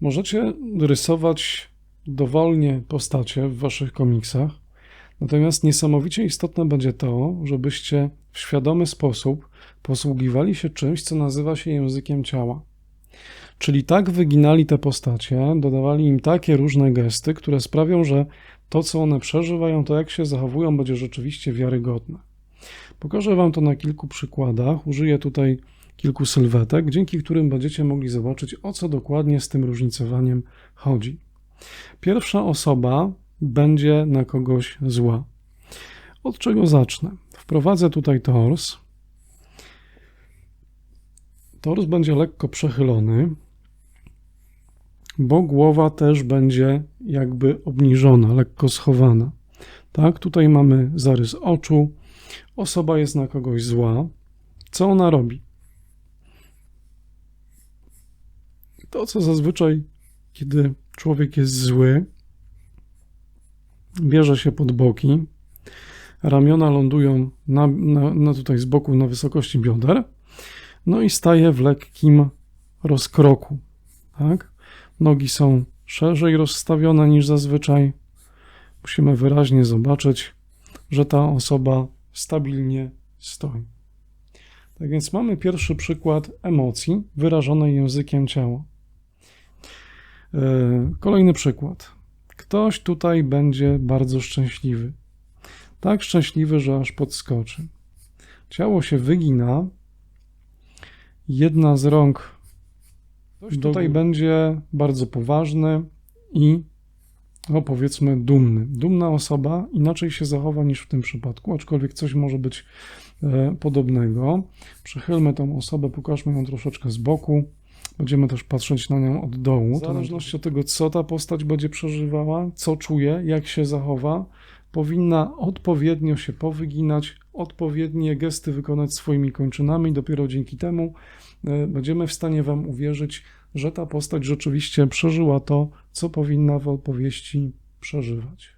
Możecie rysować dowolnie postacie w waszych komiksach, natomiast niesamowicie istotne będzie to, żebyście w świadomy sposób posługiwali się czymś, co nazywa się językiem ciała. Czyli tak wyginali te postacie, dodawali im takie różne gesty, które sprawią, że to, co one przeżywają, to jak się zachowują, będzie rzeczywiście wiarygodne. Pokażę Wam to na kilku przykładach. Użyję tutaj kilku sylwetek, dzięki którym będziecie mogli zobaczyć, o co dokładnie z tym różnicowaniem chodzi. Pierwsza osoba będzie na kogoś zła. Od czego zacznę? Wprowadzę tutaj tors. Tors będzie lekko przechylony, bo głowa też będzie jakby obniżona, lekko schowana. Tak, tutaj mamy zarys oczu. Osoba jest na kogoś zła. Co ona robi? To, co zazwyczaj, kiedy człowiek jest zły, bierze się pod boki, ramiona lądują na, na, na tutaj z boku na wysokości bioder, no i staje w lekkim rozkroku. Tak? Nogi są szerzej rozstawione niż zazwyczaj. Musimy wyraźnie zobaczyć, że ta osoba stabilnie stoi. Tak więc mamy pierwszy przykład emocji wyrażonej językiem ciała. E, Kolejny przykład. Ktoś tutaj będzie bardzo szczęśliwy. Tak szczęśliwy, że aż podskoczy. Ciało się wygina. Jedna z rąk Ktoś tutaj będzie bardzo poważny i no powiedzmy dumny. Dumna osoba inaczej się zachowa niż w tym przypadku, aczkolwiek coś może być e, podobnego. Przechylmy tą osobę, pokażmy ją troszeczkę z boku. Będziemy też patrzeć na nią od dołu. W zależności od tego, co ta postać będzie przeżywała, co czuje, jak się zachowa, powinna odpowiednio się powyginać, odpowiednie gesty wykonać swoimi kończynami. Dopiero dzięki temu e, będziemy w stanie Wam uwierzyć, że ta postać rzeczywiście przeżyła to, co powinna w opowieści przeżywać.